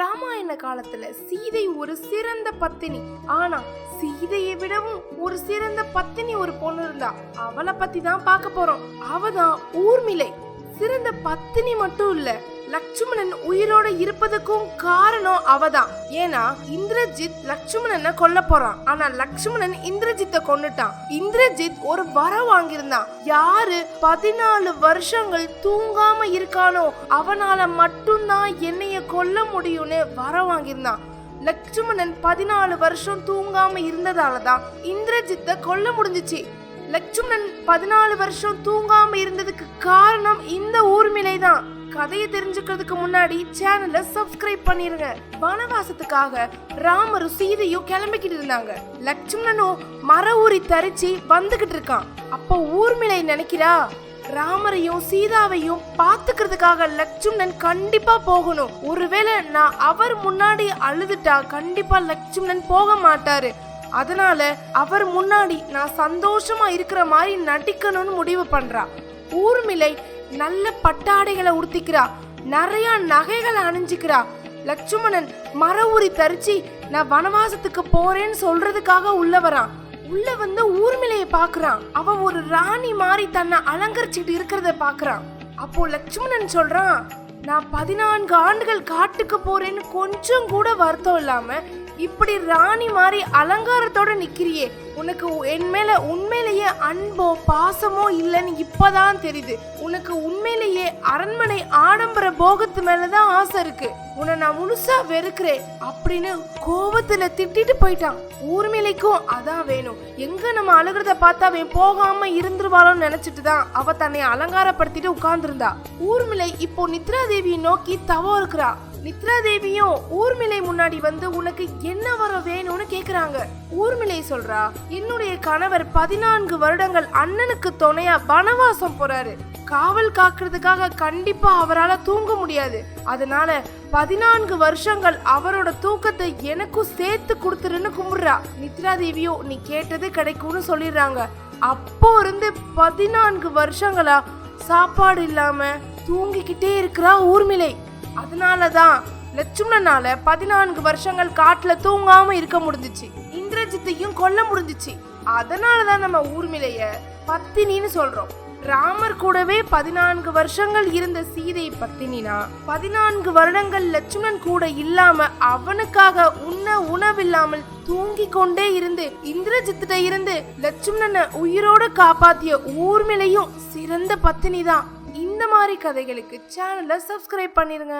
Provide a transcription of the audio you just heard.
ராமாயண காலத்துல சீதை ஒரு சிறந்த பத்தினி. ஆனா சீதையை விடவும் ஒரு சிறந்த பத்தினி ஒரு பொண்ணு இருந்தா அவளை பத்தி தான் பார்க்க போறோம். அவ தான் ஊர்மிளை. சிறந்த பத்தினி மட்டும் இல்ல லட்சுமணன் உயிரோட இருப்பதுக்கும் காரணம் அவதான். ஏன்னா இந்திரஜித் லட்சுமணனை கொல்ல போறான். ஆனா லட்சுமணன் இந்திரஜித்தை கொண்டுட்டான் இந்திரஜித் ஒரு வரம் வாங்கியிருந்தான். யாரு பதினாலு வருஷங்கள் தூங்காம இருக்கானோ அவனால மட்டும்தான் என்னைய கொல்ல முடியும்னு வரம் வாங்கியிருந்தான். லட்சுமணன் பதினாலு வருஷம் தூங்காம இருந்ததால தான் இந்திரஜித்தை கொல்ல முடிஞ்சிச்சு. லட்சுமணன் பதினாலு வருஷம் தூங்காம இருந்ததுக்கு காரணம் இந்த ஊர்மிலை தான் கதையை தெரிஞ்சுக்கிறதுக்கு முன்னாடி சேனலை சப்ஸ்கிரைப் பண்ணிருங்க. வனவாசத்துக்காக ராமரும் சீதையும் கிளம்பிக்கிட்டு இருந்தாங்க. லட்சுமணனும் மர ஊறி தரிச்சு வந்துகிட்டு இருக்கான். அப்போ ஊர்மிளை நினைக்கிறா ராமரையும் சீதாவையும் பாத்துக்கிறதுக்காக லட்சுமணன் கண்டிப்பா போகணும். ஒருவேளை நான் அவர் முன்னாடி அழுதுட்டா கண்டிப்பா லட்சுமணன் போக மாட்டாரு. அதனால அவர் முன்னாடி நான் சந்தோஷமா இருக்கிற மாதிரி நடிக்கணும்னு முடிவு பண்றா. ஊர்மிளை நல்ல பட்டாடைகளை உடுத்திக்கிறா. நிறைய நகைகளை அணிஞ்சுக்கிறா. லட்சுமணன் மர உரி தரிச்சு நான் வனவாசத்துக்கு போறேன்னு சொல்றதுக்காக உள்ள வரான். உள்ள வந்து ஊர்மிளைய பாக்குறான். அவ ஒரு ராணி மாதிரி தன்னை அலங்கரிச்சுட்டு இருக்கிறத பாக்குறான். அப்போ லட்சுமணன் சொல்றான் நான் பதினான்கு ஆண்டுகள் காட்டுக்கு போறேன்னு கொஞ்சம் கூட வருத்தம் இல்லாம இப்படி ராணி மாதிரி அலங்காரத்தோட நிக்கிறியே. உனக்கு என் மேல உண்மையிலேயே அன்போ பாசமோ இல்லைன்னு இப்பதான் தெரியுது. உனக்கு உண்மையிலேயே அரண்மனை ஆடம்பர போகத்து மேலதான் ஆசை இருக்கு. உன்னை நான் முழுசா வெறுக்கிறேன் அப்படின்னு கோபத்துல திட்டிட்டு போயிட்டான். ஊர்மிளைக்கும் அதான் வேணும். எங்க நம்ம அழுகிறத பார்த்தா அவன் போகாம இருந்துருவாளோன்னு நினைச்சிட்டு தான் அவ தன்னை அலங்காரப்படுத்திட்டு உட்கார்ந்துருந்தா. ஊர்மிளை இப்போ நித்ரா தேவியை நோக்கி தவம் இருக்கிறா. நித்ரா தேவியும் ஊர்மிளை முன்னாடி வந்து உனக்கு என்ன வர வேணும்னு கேக்குறாங்க. ஊர்மிளை சொல்றா என்னுடைய கணவர் பதினான்கு வருடங்கள் அண்ணனுக்கு துணையா வனவாசம் போறாரு. காவல் காக்குறதுக்காக கண்டிப்பா அவரால தூங்க முடியாது. அதனால பதினான்கு வருஷங்கள் அவரோட தூக்கத்தை எனக்கும் சேர்த்து கொடுத்துருன்னு கும்பிடுறா. நித்ரா தேவியோ நீ கேட்டது கிடைக்கும்னு சொல்லிடுறாங்க. அப்போ இருந்து பதினான்கு வருஷங்களா சாப்பாடு இல்லாம தூங்கிக்கிட்டே இருக்கிறா ஊர்மிளை. அதனால தான் லட்சுமணனால பதினான்கு வருஷங்கள் காட்டுல தூங்காம இருக்க முடிஞ்சுச்சு. இந்திரஜித்தையும் கொல்ல முடிஞ்சிச்சு. அதனால தான் நம்ம ஊர்மிளைய பத்தினின்னு சொல்றோம். ராமர் கூடவே பதினான்கு வருஷங்கள் இருந்த சீதை பத்தினா பதினான்கு வருடங்கள் லட்சுமணன் கூட இல்லாம அவனுக்காக உண்ண உணவில்லாமல் தூங்கி கொண்டே இருந்து இந்திரஜித்திட்ட இருந்து லட்சுமணனை உயிரோட காப்பாத்திய ஊர்மிளையும் சிறந்த பத்தினி தான் இந்த மாதிரி கதைகளுக்கு சேனலை சப்ஸ்கிரைப் பண்ணிடுங்க